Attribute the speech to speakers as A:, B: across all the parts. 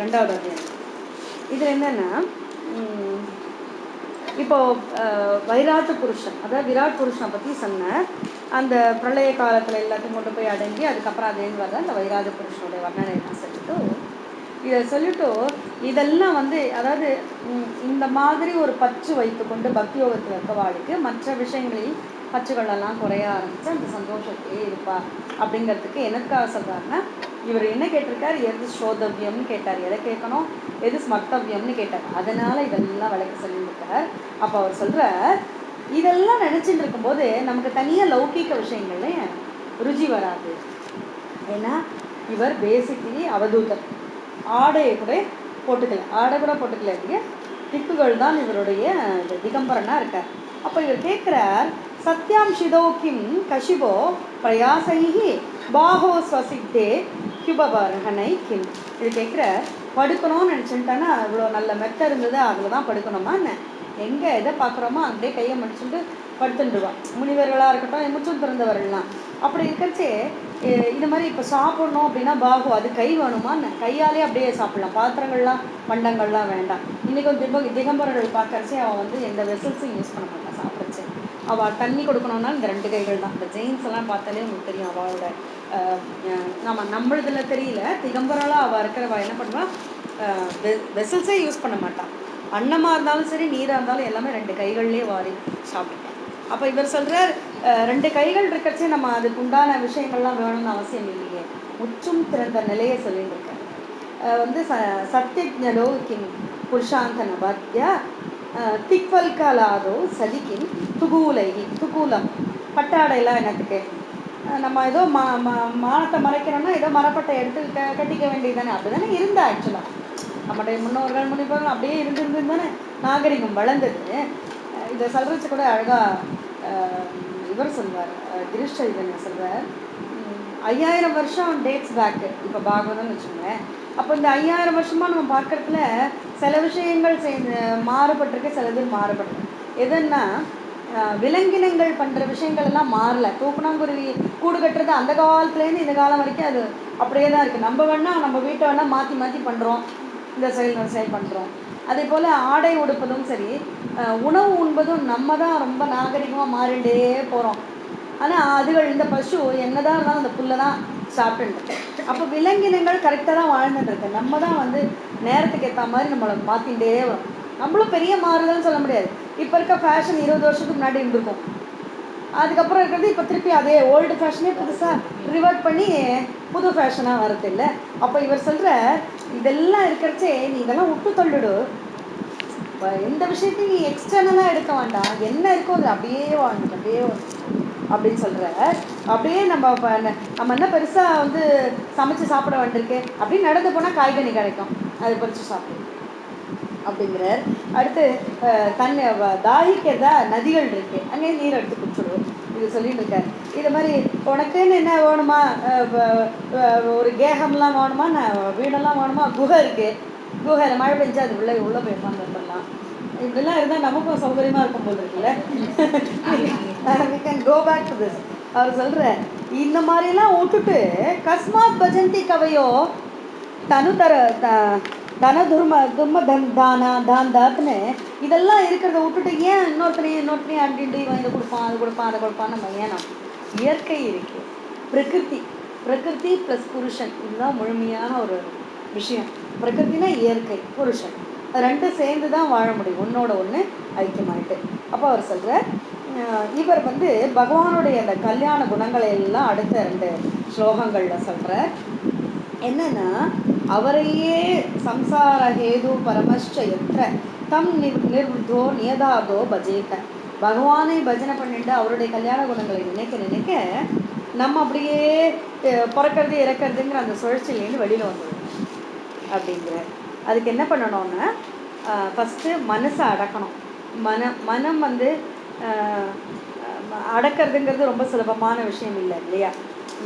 A: ரெண்டாவது அத்தியாயம். இதில் என்னென்னா இப்போது இப்போ வைராட்டு புருஷன் அதாவது விராட் புருஷனை பற்றி சொன்ன அந்த பிரளய காலத்தில் எல்லாத்தையும் கொண்டு போய் அடங்கி அதுக்கப்புறம் அதே வர அந்த வைராத புருஷனுடைய வர்ணனை சொல்லிட்டு இதை சொல்லிட்டு இதெல்லாம் வந்து அதாவது இந்த மாதிரி ஒரு பற்று வைத்துக்கொண்டு பக்தி யோகத்தில் இருக்கவாளுக்கு மற்ற விஷயங்களில் பச்சுகளெல்லாம் குறைய ஆரம்பித்து அந்த சந்தோஷத்தையே இருப்பா. அப்படிங்கிறதுக்கு எனக்காக சொல்கிறாருன்னா இவர் என்ன கேட்டிருக்கார்? எது ஸ்ரோதவியம்னு கேட்டார். எதை கேட்கணும்? எது ஸ்மர்த்தவியம்னு கேட்டார். அதனால் இதெல்லாம் விளக்க சொல்லியிருக்கார். அப்போ அவர் சொல்கிறார் இதெல்லாம் நினச்சிட்டு இருக்கும்போது நமக்கு தனியாக லௌகிக்க விஷயங்கள்ல ருச்சி வராது. ஏன்னா இவர் பேசிக்கலி அவதூதர். ஆடையை கூட போட்டுக்கல. ஆடை கூட போட்டுக்கல இல்லையா? திக்குகள் தான் இவருடைய இந்த திகம்பரனாக இருக்கார். அப்போ இவர் கேட்குறார் சத்யாம் ஷிதோ கிம் கஷிபோ பிரயாசைஹி பாஹோ ஸ்வசித்தே கியுபபர்ஹனை கிம் இது கேட்குற படுக்கணும்னு நினச்சிட்டானா இவ்வளோ நல்ல மெத்த இருந்தது அதில் தான் படுக்கணுமா என்ன? எங்கே எதை பார்க்குறோமோ அப்படியே கையை முடிச்சுட்டு படுத்துட்டுருவான் முனிவர்களாக இருக்கட்டும் முச்சும் திறந்தவர்கள்லாம் அப்படி இருக்கச்சே இந்த மாதிரி இப்போ சாப்பிடணும் அப்படின்னா பாகு அது கை வேணுமா என்ன? கையாலே அப்படியே சாப்பிடலாம். பாத்திரங்கள்லாம் பண்டங்கள்லாம் வேண்டாம். இன்றைக்கி வந்து திப திகம்பரர்கள் பார்க்கறச்சே அவன் வந்து எந்த வெசல்ஸும் யூஸ் பண்ண மாட்டான் சாப்பிட்றது அவள் தண்ணி கொடுக்கணும்னா இந்த ரெண்டு கைகள் தான். இந்த ஜெயின்ஸ் எல்லாம் பார்த்தாலே உங்களுக்கு தெரியும் அவளோட நம்ம நம்மளதுல தெரியல. திகம்பராளாக அவள் இருக்கிறவ என்ன பண்ணுவா? வெசல்ஸே யூஸ் பண்ண மாட்டான் அன்னமாக இருந்தாலும் சரி நீராக இருந்தாலும் எல்லாமே ரெண்டு கைகள்லேயே வாரி சாப்பிட்டுப்பான் அப்போ இவர் சொல்கிறார் ரெண்டு கைகள் இருக்கிறச்சே நம்ம அதுக்கு உண்டான விஷயங்கள்லாம் வேணும்னு அவசியம் இல்லையே. முற்றும் திறந்த நிலையை சொல்லிட்டு இருக்கேன் வந்து ச சத்தியஜலோ கிம் புருஷாந்தன பத்ய திக்வல்கலாதோ சதிக்கின் துகூலைகி துகூலம். பட்டாடைலாம் என்னத்துக்கு நம்ம ஏதோ மா மா மானத்தை மறைக்கணும்னா ஏதோ மரப்பட்டை எடுத்து க கட்டிக்க வேண்டியது தானே அப்படி தானே இருந்தா ஆக்சுவலாக நம்முடைய முன்னோர்கள் முனிவர்கள் அப்படியே இருந்திருந்து தானே நாகரிகம் வளர்ந்தது. இதை சொல்கிறச்சு கூட அழகாக இவர் சொல்வார் கிரீஷ் சொல்வார். ஐயாயிரம் வருஷம் டேட்ஸ் பேக்கு இப்போ பாகவதம்னு வச்சுக்கோங்களேன். அப்போ இந்த ஐயாயிரம் வருஷமாக நம்ம பார்க்குறதுல சில விஷயங்கள் சேர்ந்து மாறுபட்டிருக்கு சிலது மாறுபட்டிருக்கு. எதுன்னா விலங்கினங்கள் பண்ணுற விஷயங்கள் எல்லாம் மாறல. தூக்குனாங்குருவி கூடு கட்டுறது அந்த காலத்துலேருந்து இந்த காலம் வரைக்கும் அது அப்படியே தான் இருக்குது நம்ம வேணால் நம்ம வீட்டை வேணால் மாற்றி மாற்றி பண்ணுறோம் இந்த செயல் இந்த செயல் பண்ணுறோம் அதே போல் ஆடை உடுப்பதும் சரி உணவு உண்பதும் நம்ம தான் ரொம்ப நாகரிகமாக மாறிண்டே போகிறோம் ஆனால் அதுகள் இந்த பசு என்னதான் இருந்தாலும் அந்த புல்லை தான் சாப்பிட்டு அப்போ விலங்கினங்கள் கரெக்டாக தான் வாழ்ந்துட்டு இருக்கு. நம்ம தான் வந்து நேரத்துக்கு ஏற்ற மாதிரி நம்மளை மாற்றிகிட்டே வரும். நம்மளும் பெரிய மாறுதல்னு சொல்ல முடியாது. இப்போ இருக்க ஃபேஷன் இருபது வருஷத்துக்கு முன்னாடி இருந்திருக்கும். அதுக்கப்புறம் இருக்கிறது இப்போ திருப்பி அதே ஓல்டு ஃபேஷனே புதுசாக ரிவர்ட் பண்ணி புது ஃபேஷனாக வரது இல்லை. அப்போ இவர் சொல்கிற இதெல்லாம் இருக்கிறச்சே நீ இதெல்லாம் விட்டு தள்ளிடு. இப்ப எந்த விஷயத்தையும் நீ எக்ஸ்டர்னலாக எடுக்க வேண்டாம். என்ன இருக்கோ அது அப்படியே வாழ்ந்துட்டு அப்படியே வாழ்ந்துட்டு அப்படின்னு சொல்கிற அப்படியே நம்ம நம்ம என்ன பெருசாக வந்து சமைச்சு சாப்பிட வேண்டியிருக்கு? அப்படின்னு நடந்து போனால் காய்கனி கிடைக்கும். அது பறித்து சாப்பிடும் அப்படிங்கிறார். அடுத்து தண்ணி தாகிக்கிறதா நதிகள் இருக்கு. அங்கே நீர் எடுத்து குடிச்சுடுவோம். இது சொல்லிட்டு இருக்காரு. இது மாதிரி உனக்குன்னு என்ன வேணுமா? ஒரு கேகம்லாம் வேணுமா? நான் வீடெல்லாம் வேணுமா? குகை இருக்கு. குகையில் மழை பெஞ்சா அது உள்ளே உள்ளே போய் பண்ணலாம் இதெல்லாம் இருந்தால் நமக்கும் சௌகரியமாக இருக்கும் போது இருக்குல்ல? We can go back to this அவர் சொல்கிற இந்த மாதிரிலாம் விட்டுட்டு கஸ்மாத் பஜந்தி கவையோ தனு தர த- தன துர்ம துர்ம தன் தானா தான் தாத்னு இதெல்லாம் இருக்கிறத விட்டுட்டு ஏன் இன்னொருத்தனையும் இன்னொருத்தனையும் அப்படின்ட்டு இவன் இதை கொடுப்பான் அது கொடுப்பான் அதை கொடுப்பான் நம்ம ஏனம்? இயற்கை இருக்கு. பிரகிருதி பிரகிருதி ப்ளஸ் புருஷன். இதுதான் முழுமையான ஒரு விஷயம். பிரகிருத்தினா இயற்கை புருஷன். ரெண்டும் சேர்ந்து தான் வாழ முடியும். உன்னோட ஒன்று ஐக்கியமாயிட்டு. அப்போ அவர் சொல்கிறார் இவர் வந்து பகவானுடைய அந்த கல்யாண குணங்களை எல்லாம் அடுத்த ரெண்டு ஸ்லோகங்களில் சொல்கிறார் என்னன்னா அவரையே சம்சார ஹேது பரமஷ்ட எத்த தம் நிர் நிர்வதோ நியதாதோ பஜேத்த பகவானை பஜனை பண்ணிட்டு அவருடைய கல்யாண குணங்களை நினைக்க நினைக்க நம்ம அப்படியே பிறக்கிறது இறக்கிறதுங்கிற அந்த சுழற்சியிலேருந்து வெளியில் வந்துடும் அப்படிங்கிற அதுக்கு என்ன பண்ணணும்னா ஃபஸ்ட்டு மனசை அடக்கணும். மன மனம் வந்து அடக்கிறதுங்கிறது ரொம்ப சுலபமான விஷயம் இல்லை இல்லையா?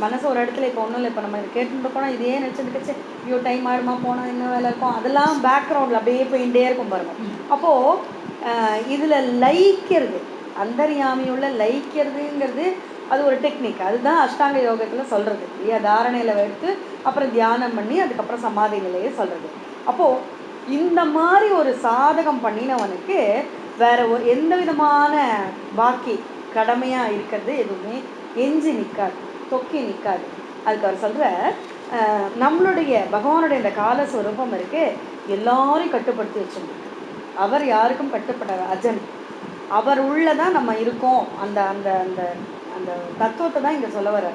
A: மனசு ஒரு இடத்துல இப்போ ஒன்றும் இல்லை இப்போ நம்ம கேட்டுட்டு போனால் இதே நினச்சிட்டு ஐயோ டைம் ஆயிடுமா போனால் இன்னும் வேலை இருக்கும்? அதெல்லாம் பேக்ரவுண்டில் அப்படியே போயிட்டே இருக்கும் பாருங்க. அப்போது இதில் லயிக்கிறது அந்தர்யாமியுள்ள லயிக்கிறதுங்கிறது அது ஒரு டெக்னிக் அதுதான் அஷ்டாங்க யோகத்தில் சொல்கிறது இல்லையா? தாரணையில் எடுத்து அப்புறம் தியானம் பண்ணி அதுக்கப்புறம் சமாதி நிலையை சொல்கிறது அப்போது இந்த மாதிரி ஒரு சாதகம் பண்ணினவனுக்கு வேற ஒரு எந்த விதமான பாக்கி கடமையாக இருக்கிறது எதுவுமே எஞ்சி நிற்காது தொக்கி நிற்காது அதுக்கு அவர் சொல்கிற நம்மளுடைய பகவானுடைய இந்த கால ஸ்வரூபம் இருக்கு எல்லாரையும் கட்டுப்படுத்தி வச்சிருக்கு அவர் யாருக்கும் கட்டுப்படாத அஜன். அவர் உள்ளதான் நம்ம இருக்கோம். அந்த அந்த அந்த அந்த தத்துவத்தை தான் இங்கே சொல்ல வர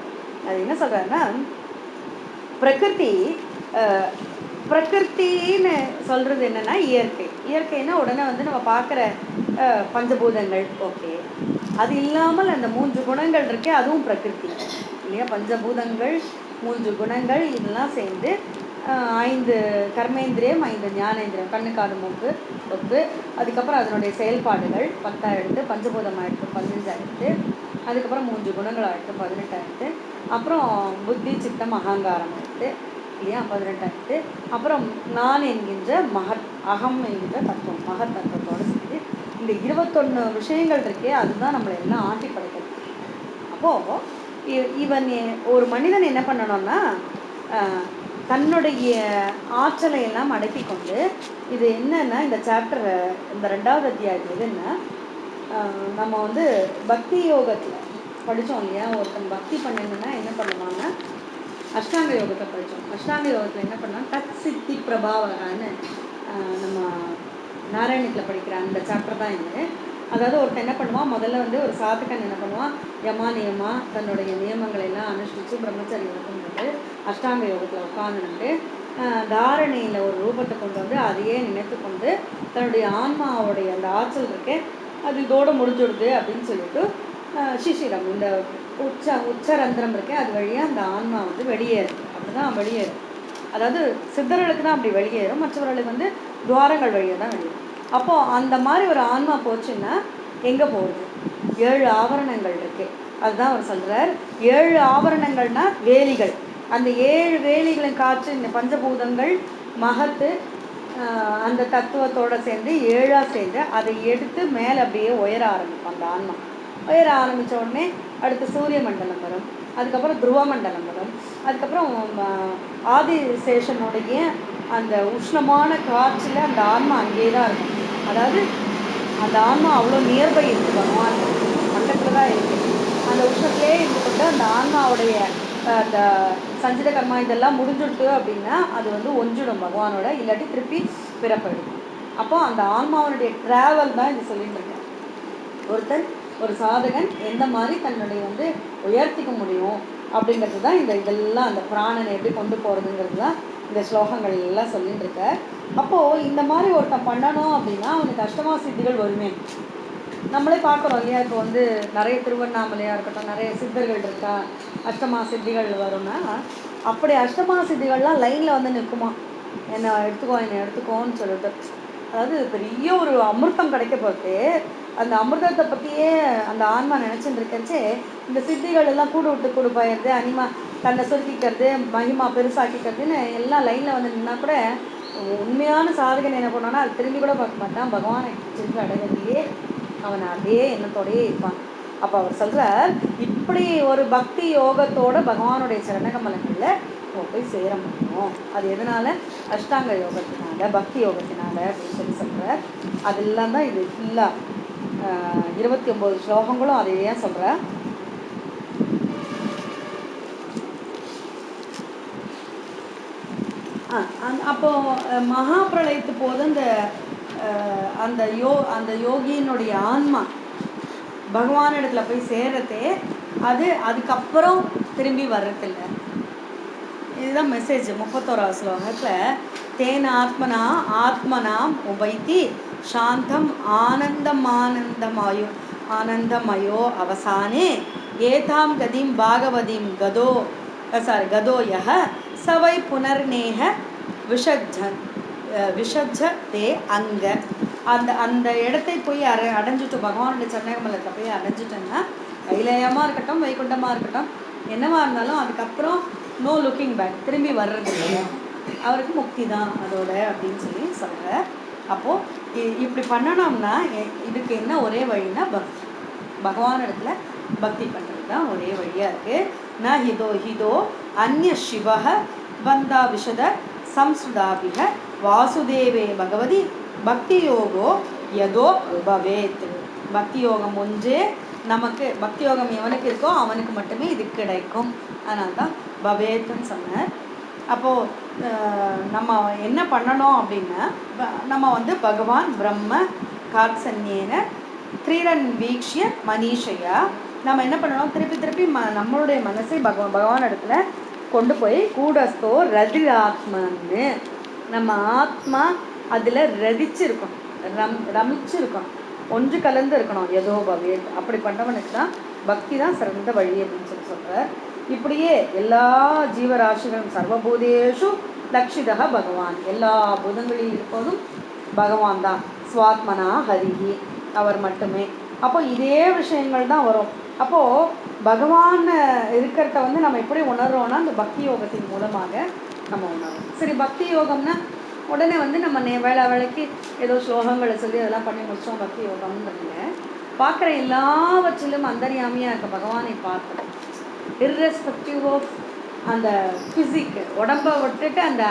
A: அது என்ன சொல்கிறாருன்னா பிரகிருதி பிரகிருத்தின்னு சொல்கிறது என்னென்னா இயற்கை. இயற்கைன்னா உடனே வந்து நம்ம பார்க்குற பஞ்சபூதங்கள். ஓகே. அது இல்லாமல் அந்த மூன்று குணங்கள் இருக்கே அதுவும் பிரகிருதி. இல்லையா? பஞ்சபூதங்கள் மூன்று குணங்கள் இதெல்லாம் சேர்ந்து ஐந்து கர்மேந்திரியம் ஐந்து ஞானேந்திரியம் கண்ணு காது மூக்கு ஒத்து அதுக்கப்புறம் அதனுடைய செயல்பாடுகள் பத்தாயிரத்து பஞ்சபூதமாயிரத்து பதினஞ்சாயிரத்து. அதுக்கப்புறம் மூன்று குணங்கள் ஆயிரத்து பதினெட்டாயிரத்து. அப்புறம் புத்தி சித்தம் அகங்காரம் ஆயிரத்து. இல்லையா? பதினெட்டாயிரத்து. அப்புறம் நான் என்கின்ற மகத் அகம் என்கின்ற தத்துவம் மகத் தத்துவத்தோடு சேர்ந்து இந்த இருபத்தொன்று விஷயங்கள் இருக்கே அதுதான் நம்மளை எல்லாம் ஆட்டி படைக்கிறது. அப்போது இவன் ஒரு மனிதன் என்ன பண்ணணும்னா தன்னுடைய ஆற்றலை எல்லாம் அடக்கி கொண்டு இது என்னன்னா இந்த சாப்டர் இந்த ரெண்டாவது அத்தியாயத்தில் இது என்ன? நம்ம வந்து பக்தி யோகத்தில் படித்தோம் இல்லையா? ஒருத்தன் பக்தி பண்ணணும்னா என்ன பண்ணுவாங்கன்னா அஷ்டாங்க யோகத்தை படித்தோம் அஷ்டாங்க யோகத்தில் என்ன பண்ணால் தத் சித்தி பிரபாவகான்னு நம்ம நாராயணத்தில் படிக்கிற அந்த சாப்டர் தான் இது. அதாவது ஒருத்தன் என்ன பண்ணுவான்? முதல்ல வந்து ஒரு சாதுக்கன் என்ன பண்ணுவான்? யமா நியமா தன்னுடைய நியமங்களை எல்லாம் அனுஷ்டிச்சு பிரம்மச்சரியம் இருக்கும்போது அஷ்டாங்க யோகத்தில் உட்காந்துட்டு தாரணையில் ஒரு ரூபத்தை கொண்டு வந்து அதையே நினைத்து கொண்டு தன்னுடைய ஆன்மாவுடைய அந்த ஆற்றல் இருக்கே அது இதோட முடிஞ்சுடுது அப்படின்னு சொல்லிட்டு சிசிரம் இந்த உச்ச உச்சரந்திரம் இருக்கே அது வழியாக அந்த ஆன்மா வந்து வெளியேறுது. அப்படிதான் வெளியேறும் அதாவது சித்தர்களுக்கு தான் அப்படி வெளியேறும். மற்றவர்களுக்கு வந்து துவாரங்கள் வழியாக தான் வெளியேறும். அப்போது அந்த மாதிரி ஒரு ஆன்மா போச்சுன்னா எங்கே போகுது? ஏழு ஆவரணங்கள் இருக்குது அதுதான் அவர் சொல்கிறார் ஏழு ஆவரணங்கள்னால் வேலிகள். அந்த ஏழு வேலிகளின் காற்று இந்த பஞ்சபூதங்கள் மகத்து அந்த தத்துவத்தோட சேர்ந்து ஏழாக சேர்ந்து அதை எடுத்து மேலே அப்படியே உயர ஆரம்பிக்கும் அந்த ஆன்மா. உயர ஆரம்பித்த உடனே அடுத்து சூரிய மண்டலம் வரும். அதுக்கப்புறம் துருவ மண்டலம் வரும். அதுக்கப்புறம் ஆதி ஆதிசேஷனுடைய அந்த உஷ்ணமான காற்றில் அந்த ஆன்மா அங்கேயே தான் இருக்கும். அதாவது அந்த ஆன்மா அவ்வளோ நியர்பை இருக்குது பகவான். பக்கத்தில் தான் இருக்குது அந்த உஷ்ணத்திலே இருந்து கொண்டு அந்த ஆன்மாவுடைய அந்த சஞ்சித கர்மா இதெல்லாம் முடிஞ்சுட்டு அப்படின்னா அது வந்து ஒஞ்சிடும் பகவானோட இல்லாட்டி திருப்பி பிறப்பெடுக்கும் அப்போ அந்த ஆன்மாவனுடைய ட்ராவல் தான் இது சொல்லிட்டு இருக்கேன் ஒருத்தன் ஒரு சாதகன் எந்த மாதிரி தன்னுடைய வந்து உயர்த்திக்க முடியும் அப்படிங்கிறது தான் இந்த இதெல்லாம் அந்த பிராணனை எப்படி கொண்டு போகிறதுங்கிறது தான் இந்த ஸ்லோகங்கள் எல்லாம் சொல்லிட்டு இருக்க அப்போது இந்த மாதிரி ஒருத்தன் பண்ணணும் அப்படின்னா அவனுக்கு அஷ்டமா சித்திகள் வருமே. நம்மளே பார்க்குறோம் இல்லையா? இப்போ வந்து நிறைய திருவண்ணாமலையாக இருக்கட்டும் நிறைய சித்தர்கள் இருக்கா? அஷ்டமா சித்திகள் வரும்னா அப்படி அஷ்டமா சித்திகள்லாம் லைனில் வந்து நிற்குமா? என்னை எடுத்துக்கோ என்னை எடுத்துக்கோன்னு சொல்லிட்டு. அதாவது பெரிய ஒரு அமிர்தம் கிடைக்க போட்டு அந்த அமிர்தத்தை பற்றியே அந்த ஆன்மா நினச்சிட்டு இருக்கச்சே இந்த சித்திகள் எல்லாம் கூடு விட்டு கூடு போயிடுது அனிமா தன்னை சுருக்கிக்கிறது மகிமா பெருசாக்கிக்கிறதுன்னு எல்லாம் லைனில் வந்து நின்னா கூட உண்மையான சாதகன் என்ன பண்ணான்னா அது திரும்பி கூட பார்க்க மாட்டான். பகவானை திரும்பி அடைவதிலேயே அவன் அதே எண்ணத்தோடயே இருப்பான். அப்போ அவர் சொல்கிறார் இப்படி ஒரு பக்தி யோகத்தோட பகவானுடைய சரணகமலங்களில் நம்ம போய் சேர முடியும். அது எதனால? அஷ்டாங்க யோகத்தினால பக்தி யோகத்தினால அப்படின்னு சொல்லி சொல்கிறார் அதெல்லாம் தான் இது ஃபுல்லாக இருபத்தி ஒம்பது ஸ்லோகங்களும் அதையே சொல்கிறேன் ஆ, அப்போ மகா பிரளயத்து போது அந்த அந்த யோ அந்த யோகியினுடைய ஆன்மா பகவானிடத்துல போய் சேர்றதே அது அதுக்கப்புறம் திரும்பி வர்றதில்ல. இதுதான் மெசேஜ் முப்பத்தோராவது ஸ்லோகத்தில் தேன ஆத்மனா ஆத்மனாம் உபைத்தி சாந்தம் ஆனந்தம் ஆனந்தமாயோ ஆனந்தமயோ அவசானே ஏதாம் கதிம் பாகவதிம் கதோ சாரி கதோ யः சவை புனர்நேக விஷஜ விஷஜ தே அங்க. அந்த அந்த இடத்தை போய் அர அடைஞ்சிட்டு பகவானுடைய சரணகமலத்தை போய் அடைஞ்சிட்டோம்னா கைலயமாக இருக்கட்டும் வைகுண்டமாக இருக்கட்டும் என்னவா இருந்தாலும் அதுக்கப்புறம் நோ லுக்கிங் பேக் திரும்பி வர்றது இல்லையா அவருக்கு முக்தி தான் அதோட அப்படின்னு சொல்லி சொல்கிறார் அப்போது இப்படி பண்ணணும்னா எ- இதுக்கு என்ன ஒரே வழின்னா பக்தி பகவான் இடத்துல பக்தி பண்ணுறது தான் ஒரே வழியாக இருக்குது ந ஹிதோ ஹிதோ அந்நிய சிவக பந்தாபிஷத சம்சுதாபிக வாசுதேவே பகவதி பக்தி யோகோ எதோ பவேத் பக்தி யோகம் ஒன்றே நமக்கு பக்தி யோகம் எவனுக்கு இருக்கோ அவனுக்கு மட்டுமே இது கிடைக்கும் அதனால தான் பவேத்துன்னு சொன்னார் அப்போது நம்ம என்ன பண்ணணும் அப்படின்னா நம்ம வந்து பகவான் பிரம்ம காட்சன்யேன திரீரன் வீக்ஷிய மனிஷையா நம்ம என்ன பண்ணணும்? திருப்பி திருப்பி ம நம்மளுடைய மனசை பகவான் பகவான் இடத்துல கொண்டு போய் கூடஸ்தோ ரதிராத்மன்னு நம்ம ஆத்மா அதில் ரதிச்சிருக்கணும். ரம் ரமிச்சிருக்கணும். ஒன்று கலந்து இருக்கணும். ஏதோ பவேத் அப்படி பண்ணவனுக்கு தான் பக்தி தான் சிறந்த வழி அப்படின்னு சொல்லி சொல்கிறார் இப்படியே எல்லா ஜீவராசிகளும் சர்வபூதேஷும் லக்ஷிதா பகவான். எல்லா பூதங்களில் இருப்பதும் பகவான் தான். ஸ்வாத்மனா ஹரிஹி. அவர் மட்டுமே. அப்போ இதே விஷயங்கள் தான் வரும். அப்போது பகவான் இருக்கிறத வந்து நம்ம எப்படி உணர்றோம்னா அந்த பக்தி யோகத்தின் மூலமாக நம்ம உணர்றோம். சரி பக்தி யோகம்னா உடனே வந்து நம்ம நே வேலை வேலைக்கு ஏதோ ஸ்லோகங்களை சொல்லி அதெல்லாம் பண்ணி முடிச்சோம் பக்தி யோகம்ன்றதுல பார்க்குற எல்லாவற்றிலும் அந்தரியாமையாக இருக்க பகவானை பார்க்கணும். இர்ரெஸ்பெக்டிவ் ஆஃப் அந்த ஃபிசிக் உடம்ப விட்டுட்டு அந்த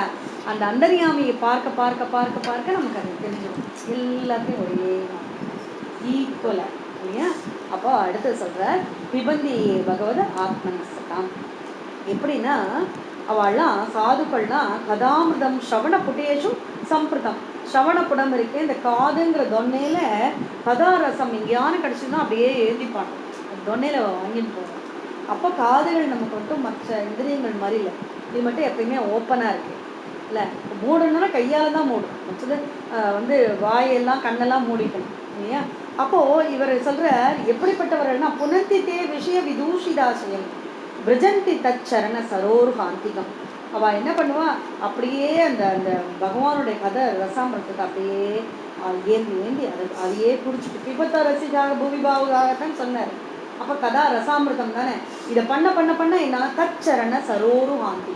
A: அந்த அந்தரியாமையை பார்க்க பார்க்க பார்க்க பார்க்க நமக்கு அது தெரிஞ்சிடும். எல்லாத்தையும் ஒரே ஈக்குவலாக இல்லையா அப்போ அடுத்து சொல்கிற பிபந்தி பகவத ஆத்மனஸ்தாம் எப்படின்னா அவள்லாம் சாதுக்கள்லாம் கதாமிருதம் ஸ்ரவண புட்டேஷும் சம்பிரதம். ஸ்ரவண புடம் இருக்கு இந்த காதுங்கிற தொன்னையில் கதாரசம் எங்கேயான கிடச்சிதுன்னா அப்படியே எழுதிப்பாங்க அந்த தொன்னையில் வாங்கிட்டு போவோம் அப்போ காதுகள் நமக்கு மட்டும் மற்ற இந்திரியங்கள் மாதிரி இல்லை. இது மட்டும் எப்பயுமே ஓப்பனாக இருக்கு. இல்லை மூடணும்னா கையால் தான் மூடும். மற்றது வந்து வாயெல்லாம் கண்ணெல்லாம் மூடிக்கணும். இல்லையா? அப்போது இவர் சொல்கிறார் எப்படிப்பட்டவர்கள்னா புனர்த்தித்தே விஷய விதூஷிதாசயம் பிரிஜந்தி தச்சரண சரோர் காந்திகம் அவள் என்ன பண்ணுவா? அப்படியே அந்த அந்த பகவானுடைய கதை ரசாமரத்துக்கு அப்படியே ஏந்தி ஏந்தி அதை அதையே பிடிச்சிட்டு பிபத்த ரசிக்காக பூமிபாவுக்காகத்தான் சொன்னார். அப்போ கதா ரசாமிருதம் தானே? இதை பண்ண பண்ண பண்ண என்ன? தச்சரண சரோரு காந்தி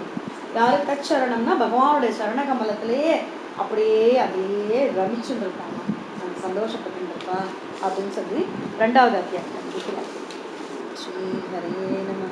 A: யாரு? தச்சரணம்னா பகவானுடைய சரண கமலத்திலேயே அப்படியே அதையே ரமிச்சுன்னு இருப்பாங்க. சந்தோஷப்பட்டுருப்பா அப்படின்னு சொல்லி ரெண்டாவது அத்தியாயம். ஸ்ரீ ஹரே நம